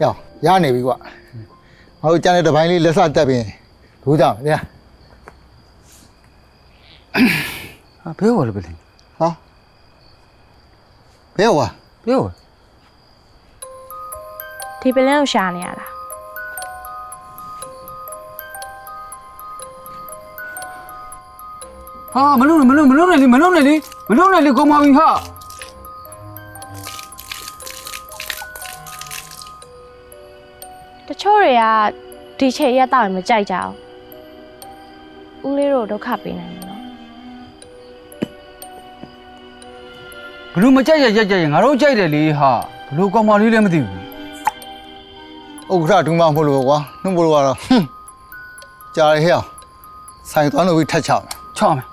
ရအောင်ရနေပြီကွာငါတို့ကျန်တဲ့တစ်ပိုင်းလေးလက်စတက်ပြီးဒိုးကြမယ်ဗျာဟာဘယ်ဟောလဲဘယ်လဲဟာဘယ်ဟောဘယ်ဟောဒီပလန်ကိုရှာနေရတာဟာမလုံးနဲ့မလုံးမလုံးနဲ့လေမလုံးနဲ့လေမလုံးနဲ့လေကောင်းပါပြီဟာ တချို့တွေကဒီချိန်ရက်တော့ရင်မကြိုက်ကြဘူးဦးလေးတို့ဒုက္ခပေးနိုင်တယ်နော်ဘလို့မကြိုက်ရကြိုက်ကြရငါတို့ကြိုက်တယ်လေဟာဘလို့ကောင်းပါလေးလည်းမသိဘူးဥက္ကဋ္ဌဒူးမမဟုတ်လို့ကွာနှုတ်ဘလို့ကတော့ဟွန်းကြားရဟဲ့အောင်ဆိုင်သွားလို့ပြီးထက်ချမယ်ချော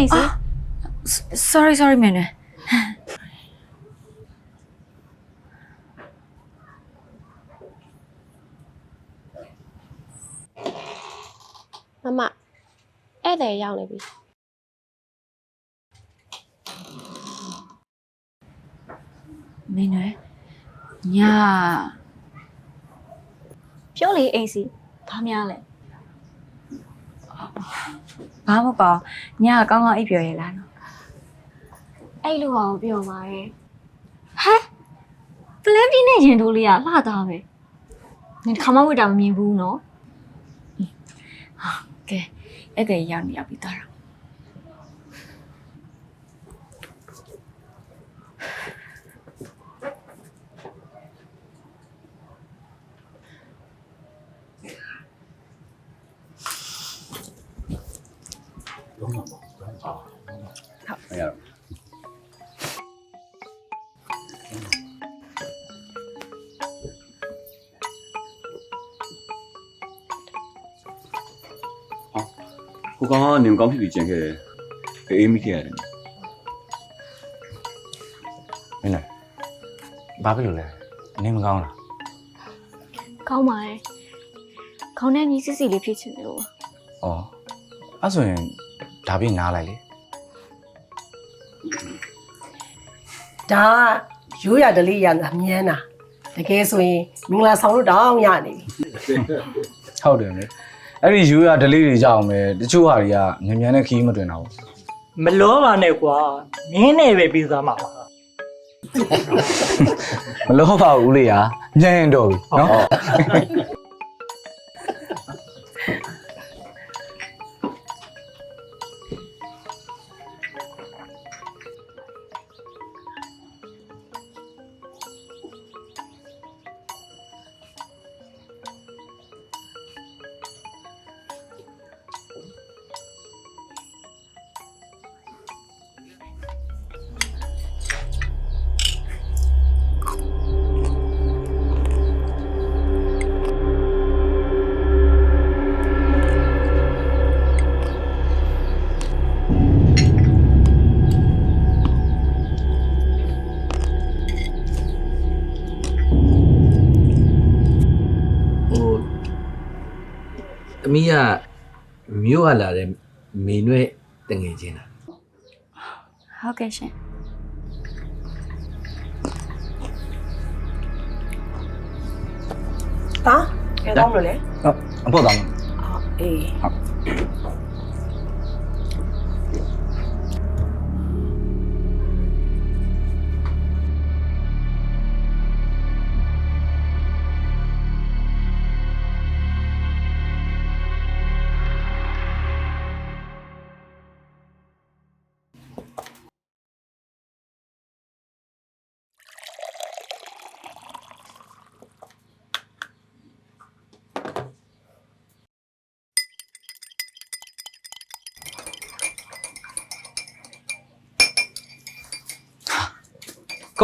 င်းမယ် sorry sorry မင်းနဲ့မမဧည့်သည်ရောက်နေပြီမင်းနဲ့ညာပြောလေအိမ်စီဘာများလဲ ဘာမပေါ့ညာကောင်းကောင်းအိပ်ပျော်ရလားနော်အဲ့လိုအောင်ပြောပါရဲ့ဟမ်ပလန်ပြင်းနဲ့ရင်တိုးလေးကလှသားပဲနင်ခါမဝတ်တာမမြင်ဘူးနော်ကဲအဲ့တဲ့ရောက်နေရောက်ပြီးသားတော့ မရတော့ဟောကိုကောင်ကနေမကောင်းဖြစ်ပြီးကြံခဲ့တယ်အေးမိခဲ့ရတယ်မင်းလည်းဘာဖြစ်လို့လဲနေမကောင်းလားကောင်းပါရဲ့ခေါင်းထဲမြည်စစ်စီလေးဖြစ်ချင်တယ်လို့ဩအဲ့ဆိုရင် ဒါပြင်းနားလိုက်လေဒါကရိုးရဒလေးရငါမြန်းတာတကယ်ဆိုရင်မင်္ဂလာဆောင်လို့တောင်းရနေပြီဟုတ်တယ်လေအဲ့ဒီယူရဒလေးတွေကြောက်မယ်တချို့ဟာတွေကမြန်မြန်နဲ့ခီးမတွင်တော့ဘူးမလောပါနဲ့ကွာမင်းနဲ့ပဲပြီးသားမှာပါမလို့ပါဘူးလေဟာညံ့ရင်တော့ပြီနော် အမီးကမြို့ကလာတဲ့မေနွဲ့တငယ်ချင်းလားဟုတ်ကဲ့ရှင်ဒါကဲတော့မလို့လေဟုတ်အဖို့တောင်းအေးကော်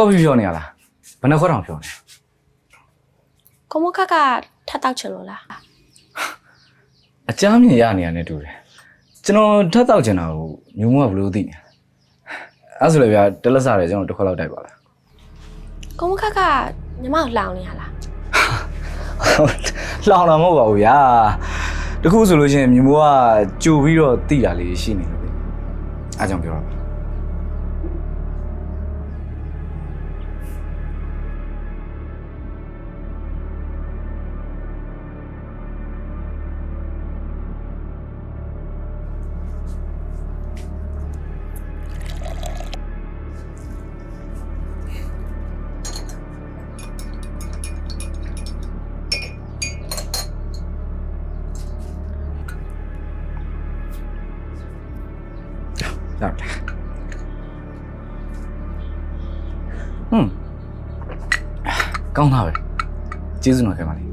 ဖီပြောနေရလားဘယ်နှခွက်တောင်ပြောနေကိုမခက်ကထပ်တောက်ချင်လို့လားအကြမ်းမြင်ရနေရတဲ့တူတယ်ကျွန်တော်ထပ်တောက်ချင်တာကိုမျိုးမကဘယ်လိုသိနေအဲ့ဆိုလေဗျာတလက်စားတယ်ကျွန်တော်တစ်ခွက်လောက်တိုက်ပါလားကိုမခက်ကညီမကိုလောင်နေရလားလောင်တာမဟုတ်ပါဘူးဗျာတခုဆိုလို့ရှိရင်မြမိုးကကြိုပြီးတော့တိတာလေးရှိနေလို့လေအားကြောင့်ပြောတာပါဟုတ် ဟွန်းကောင်းတာပဲကျေးဇူးတော်ခဲ့ပါလေ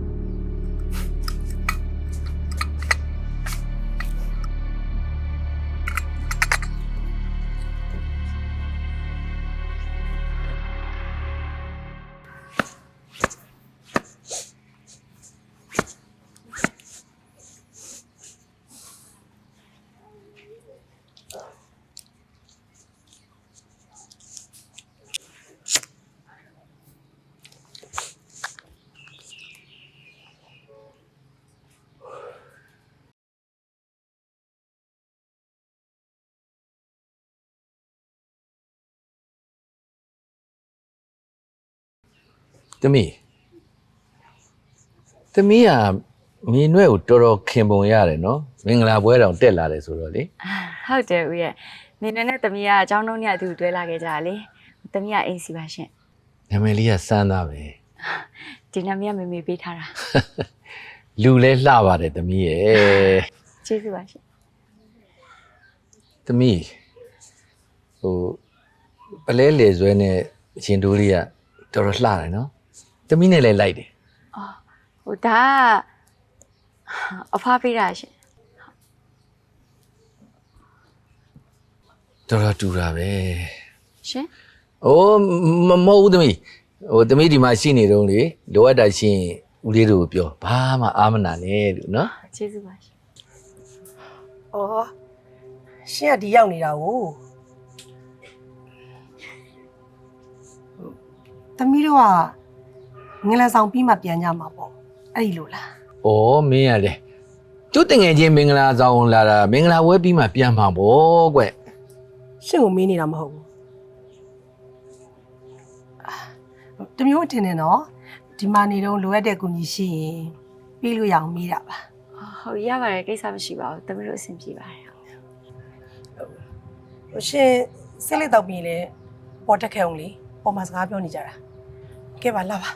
သမီးသမီးကမင်းနွဲ့ကိုတော်တော်ခင်ပုံရတယ်နော်မင်္ဂလာပွဲတောင်တက်လာတယ်ဆိုတော့လေ ဟုတ်တယ်ဦးရဲ့နေနဲ့နဲ့သမီးကအเจ้าနှုံးနဲ့အတူတွဲလာခဲ့ကြတာလေသမီးကအိမ်စီပါရှင် နာမည်လေးကစမ်းသားပဲ ဒီနာမည်ကမေမေပေးထားတာ လူလဲလှပါတယ်သမီးရဲ့ ကျေးဇူးပါရှင် သမီးဟိုပလဲလေဆွဲနဲ့ရှင်တိုးလေးကတော်တော်လှတယ်နော် သမီးနဲ့လည်းလိုက်တယ်ဟိုဒါကအဖပေးတာရှင်တော်တော်တူတာပဲရှင်။အိုးမမဟုတ်ဘူးသမီး။ဟိုသမီးဒီမှာရှိနေတော့လေလိုအပ်တာရှိရင်ဦးလေးတို့ကိုပြောဘာမှအာမနာနဲ့လို့နော်ကျေးဇူးပါရှင်။အော်ရှင်ကဒီရောက်နေတာကိုသမီးတို့က ငလန်ဆောင်ပြီးမှပြန်ကြမှာပေါ့။အဲ့ဒီလိုလား။အော်မင်းရလေကျုပ်တငယ်ချင်းမင်္ဂလာဆောင်လာတာမင်္ဂလာဝဲပြီးမှပြန်မှာပေါ့ကွ။ရှင်ကိုမေးနေတာမဟုတ်ဘူးအာ။တမျိုးအထင်နဲ့နော်ဒီမှာနေတော့လိုအပ်တဲ့ကူညီရှိရင်ပြီးလို့ရအောင်မေးတာပါဟုတ်ရပါတယ်ကိစ္စမရှိပါဘူးသမီးတို့အဆင်ပြေပါတယ်။ဟိုရှင်ဆက်လက်တော့ပြီးလေပေါ်တက်ခဲ့အောင်လေပေါ်မှာစကားပြောနေကြတာ။ကဲပါလာပါ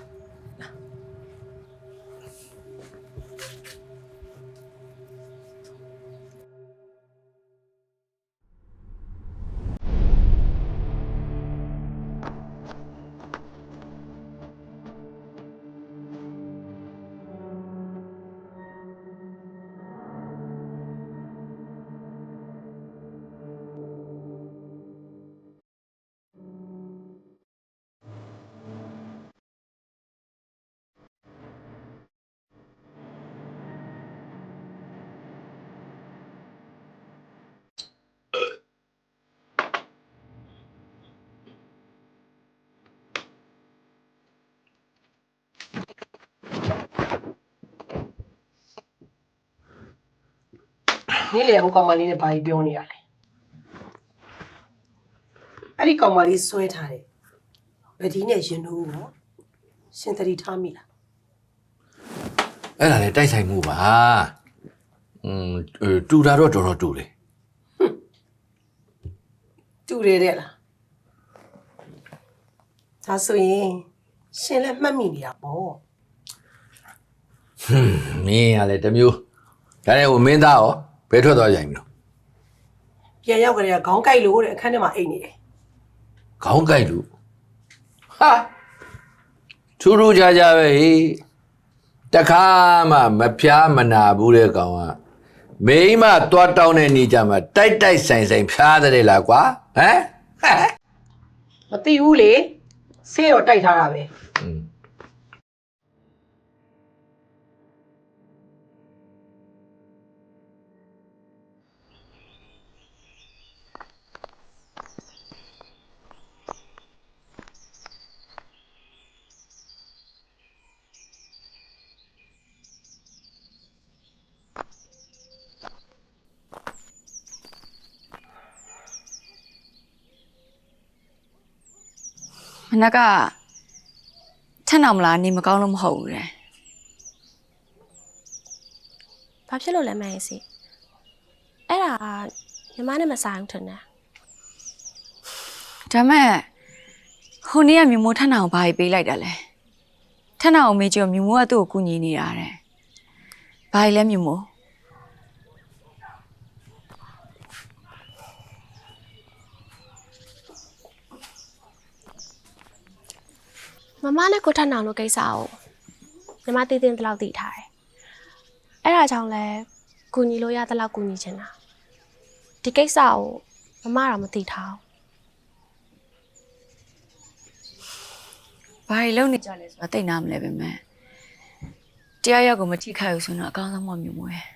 နေ့လေဟိုကောင်မလေးနဲ့ဘာကြီးပြောနေရလဲအဲ့ဒီကောင်မလေးဆွဲထားတယ်ဗဒီနဲ့ရင်တို့ရောရှင်သတိထားမိလား။အဲ့ဒါလေတိုက်ဆိုင်မှုပါ။อืมတူတာတော့တော်တော်တူတယ်တူတယ်တဲ့လားဒါဆိုရင်ရှင်လည်းမှတ်မိနေတာပေါ့။မင်းရလေတစ်မျိုးဒါနဲ့ဟိုမင်းသားရော ဘယ်ထွက်သွားကြရင်မလို့ပြန်ရောက်ကြတဲ့ခေါင်းကိုက်လို့တဲ့အခန်းထဲမှာအိတ်နေတယ်ခေါင်းကိုက်လို့ဟာထူးထူးခြားခြားပဲဟေးတခါမှမဖျားမနာဘူးတဲ့ကောင်ကမိမသွားတောင်းတဲ့နေကြမှာတိုက်တိုက်ဆိုင်ဆိုင်ဖျားတယ်လားကွာဟမ်ဟဲ့မသိဘူးလေဆေးရောတိုက်ထားတာပဲอืม နက်ကချက်အောင်မလားနေမကောင်းလို့မဟုတ်ဘူးတဲ့။ဘာဖြစ်လို့လဲမင်းစီ။အဲ့ဒါညီမနဲ့မဆိုင်ဘူးထင်တယ်ဒါမဲ့ဟိုနေ့ကမြမိုးထက်နောင်ဘာကြီးပေးလိုက်တာလဲထက်နောင်မေကျော်မြမိုးကသူ့ကိုကူညီနေတာတဲ့ဘာကြီးလဲမြမိုး။ မမနဲ့ကိုထပ်နောင်လို့ကိစ္စကိုညီမတည်တင်တလောက်တည်ထားတယ်။အဲ့ဒါကြောင့်လဲကူညီလို့ရတလောက်ကူညီချင်တာ။ဒီကိစ္စကိုမမတော့မသိထားဘူးဘာကြီးလုံနေကြလဲဆိုတာသိနာမလဲပဲမဲ့တရားရောက်ကိုမထိခိုက်ဘူးဆိုတော့အကောင်းဆုံးမမြမိုးရဲ့။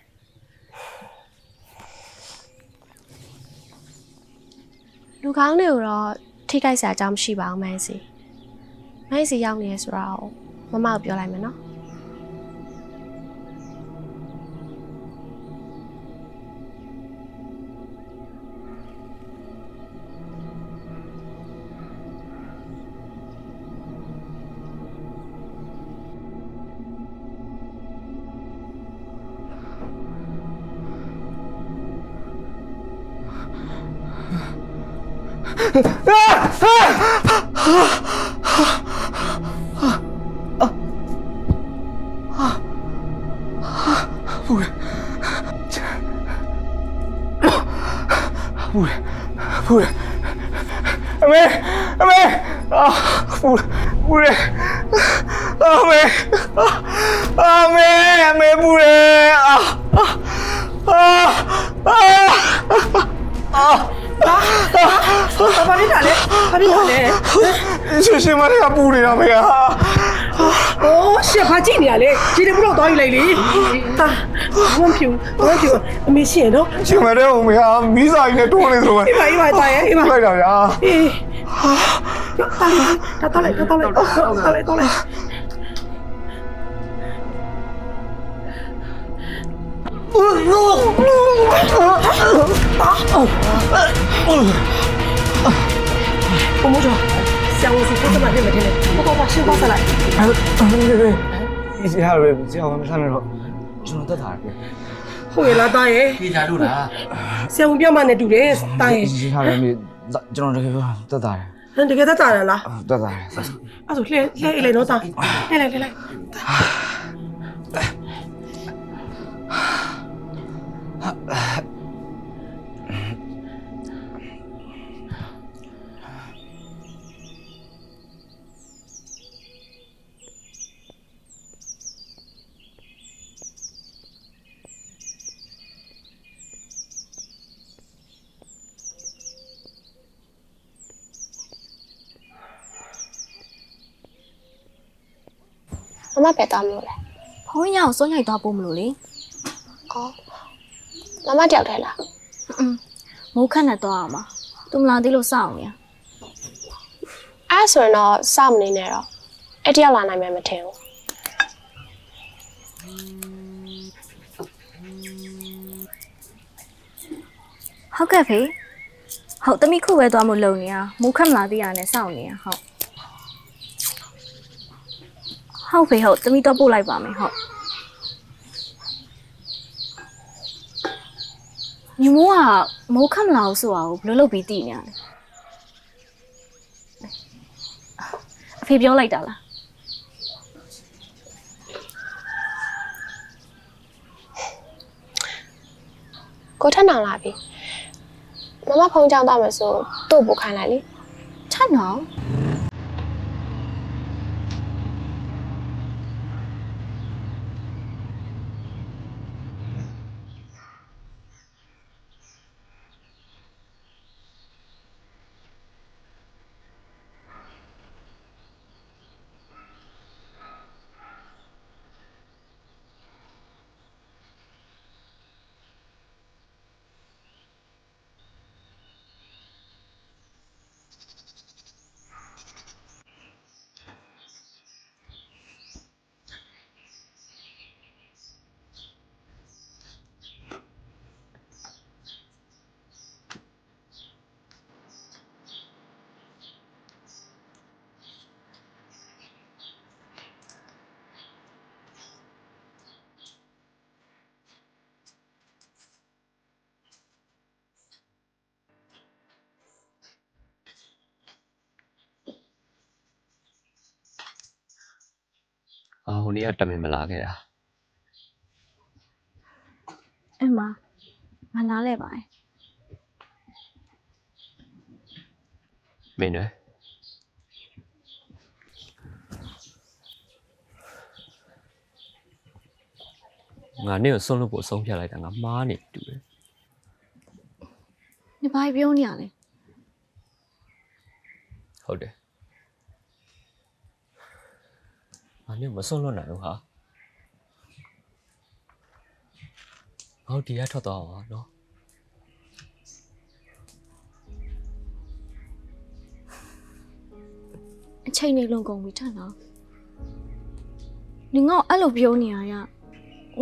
လူကောင်းတွေကိုတော့ထိခိုက်စရာအကြောင်းမရှိပါဘူးမင်းစီ။ မိုက်စီရောက်နေရဆိုတော့မမကိုပြောလိုက်မယ်နော်啊啊啊！ တယ်အမေအမေအာဖူဖူတယ်အမေအမေအမေဖူတယ်အာအာအာ ဘာဖြစ်တာလဲဘာဖြစ်တာလဲရှင်ရှင်မလေးကပူနေတာမေဟာ။အိုးရှက်ဘာကြည့်နေရလဲ။ဒီတပုတော့သွားယူလိုက်လေ။ဟာဝမ်းဖြူဝမ်းဖြူအမေရှင်နော်ရှင်မလေးကမေဟာမီးစာကြီးနဲ့တွန်းနေဆိုပဲ။အေးပါအေးပါတာရဲ့အေးပါလိုက်တာဗျာ။အေးဟာတာလိုက်တာတာလိုက်တာလိုက်တာလိုက် 我摸着，香我是不怎么认得听的，我把把心放下来。 အေးရရကြောင်မဆန်းတော့ကျွန်တော်တက်တာပဲ ဟုတ်ရဲ့လားတာရဲ့ ပြေးကြလို့လား ဆရာဝန်ပြောမှနဲ့တူတယ်တာရဲ့ ဒီဟာလည်းကျွန်တော်တကယ်တက်တာတယ် ဟန်တကယ်သက်တာလား တက်တာတယ် အဲ့ဆိုလှဲလှဲအိတ်လိုက်တော့တာလှဲလိုက်လှဲလိုက် မမပဲသွားမလို့လဲဖုန်းရအောင်စွန့်ရိုက်သွားဖို့မလို့လေဩမမတယောက်တည်းလားอืมမိုးခန့်နဲ့သွားအောင်ပါသူမလာသေးလို့စောင့်နေရအဲ့ဆိုရင်တော့စောင့်မနေနဲ့တော့အဲ့တယောက်လာနိုင်မယ်မထင်ဘူးဟုတ်ကဲ့ဖေဟုတ်တမိခုပဲသွားမို့လုံနေရမိုးခန့်မလာသေးရနဲ့စောင့်နေရဟုတ် ဟုတ်ဖေဟုတ်တမိတော့ပို့လိုက်ပါမယ်ဟုတ်ညီမိုးကမိုးခန့်မလာဘူးဆိုတာကိုဘယ်လိုလုပ်ပြီးတည်နေရလဲအဖေပြောလိုက်တာလားကိုထက်နောင်လာပြီမမဖုန်းကြောင်းသွားမယ်ဆိုသူ့ကိုပို့ခိုင်းလိုက်လေထပ်နော် အာဟိုနေ့ကတမင်မလာခဲ့တာအမမနားလဲပါရဲ့မင်းနဲ့ငါနေ့ကိုဆုံးလို့ပို့ဆုံးဖြတ်လိုက်တာငါမားနေတူတယ်你ဘာပြောနေရလဲဟုတ်တယ် ငါနေ့ကိုမဆုံးလို့နိုင်ဘူးဟာဟောဒီကထွက်သွားအောင်နော်အချိန်နေလုံကုန်ပြီထက်နော်你ငါ့ကိုအဲ့လိုပြောနေရရငါ့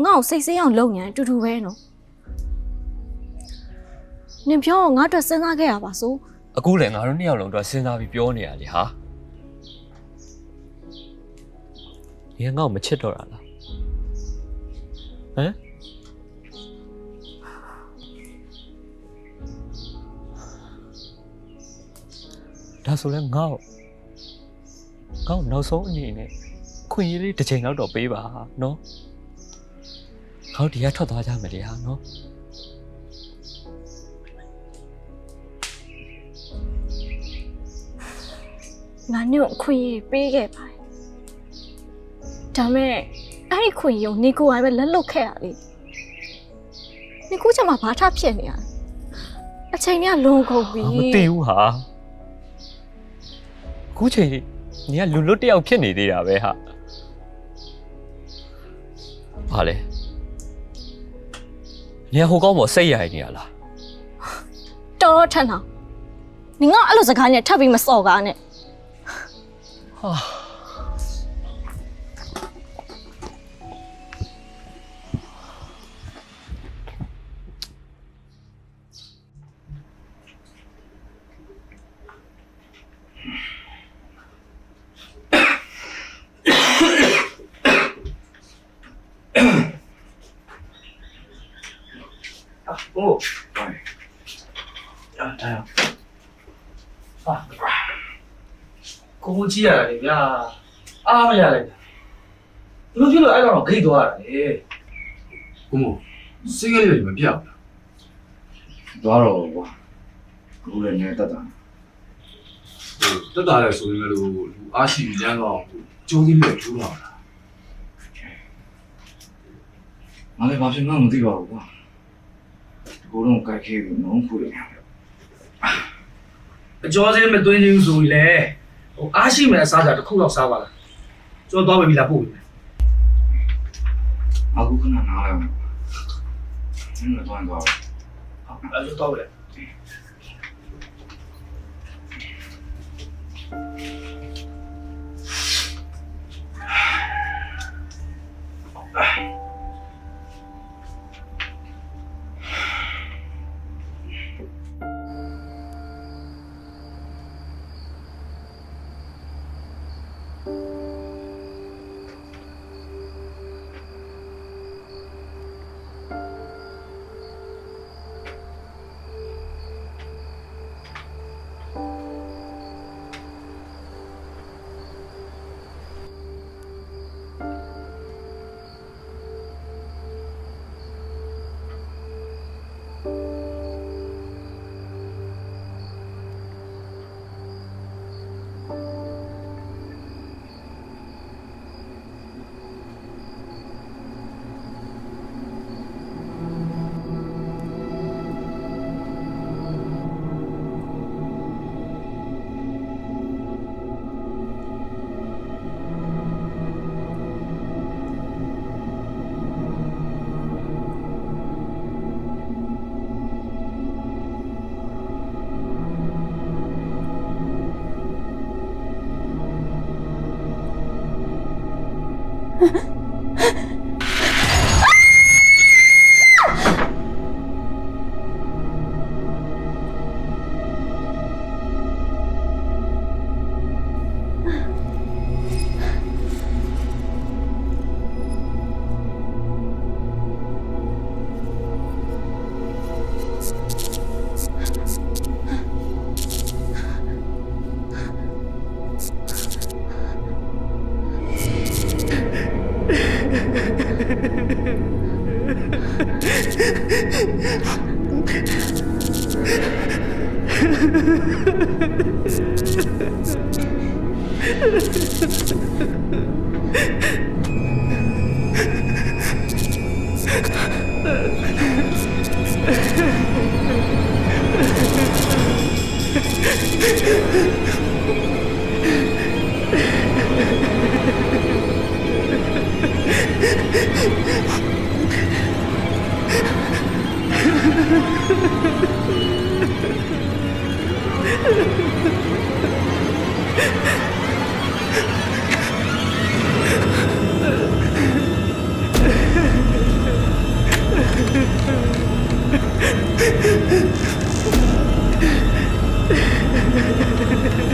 ကိုစိတ်ဆေးအောင်လုပ်နေတယ်အတူတူပဲနော်နင်ပြောငါ့အတွက်စဉ်းစားခဲ့ရပါစို့အခုလည်းငါတို့နှစ်ယောက်လုံးတော့စဉ်းစားပြီးပြောနေရလေဟာ ဒီကငါ့ကိုမချစ်တော့တာလားဟမ်ဒါဆိုလဲငါ့ကိုငါ့ကိုနောက်ဆုံးအနေနဲ့ခွင့်ရလေးတစ်ချိန်လောက်တော့ပေးပါနော်ငါတို့ဒီကထွက်သွားကြမယ်လေဟာနော်ငါနဲ့ကိုအခွင့်အရေးပေးခဲ့ပါတယ် ဒါမဲ့အဲ့ဒီခွင့်ရုံနေကိုကပဲလက်လွတ်ခဲ့ရလေနေကိုချက်မှာဘာထဖြစ်နေရလဲအချိန်ကလွန်ကုန်ပြီငါမသိဘူးဟာအခုချိန်နေကလူလွတ်တယောက်ဖြစ်နေသေးတာပဲဟာဘာလဲနေဟိုကောင်းပေါ်စိတ်ရိုက်နေရလားတော်တော်ထက်အောင်နင်ကအဲ့လိုစကားနဲ့ထပ်ပြီးမစော်ကားနဲ့ ကိုကိုကိုကြည့်ရတာလေဗျာအားမရလိုက်တာဘယ်လိုဖြစ်လို့အဲ့တော့ဂိတ်သွားတာလေကိုမို့စိတ်ကလေးတွေမပြောက်ဘူးသွားတော့ကွာအခုလည်းနေတတ်တာဟို တက်တာလဲဆိုရင်လည်းလူအားရှိပြီးလမ်းတော့ကျိုးကြီးလေးထူးလာတာငါလည်းဘာဖြစ်မှမသိပါဘူးကွာဒီကိုယ်တော့ကြိုက်ခဲ့ပြီးနှုံးဖူးတယ်အကျော်စင်းမသွင်းချင်းဆိုရင်လေဟိုအားရှိမယ်အစားကြတစ်ခုတော့စားပါလားကျော်သွားပြီလားပို့ပြီအခုခဏနားလိုက်အောင်နင်းတော့တော့အဲ့လိုတော့လေ ဟ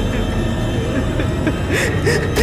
Ha ha ha!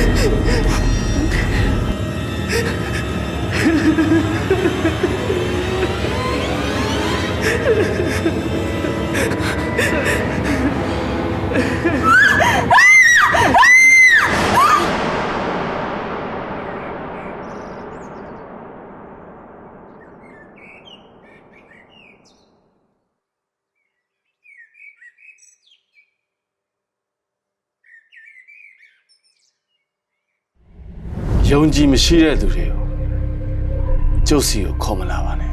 ယုံကြည်မရှိတဲ့သူတွေကိုကျုပ်စီကိုခေါ်မလာပါနဲ့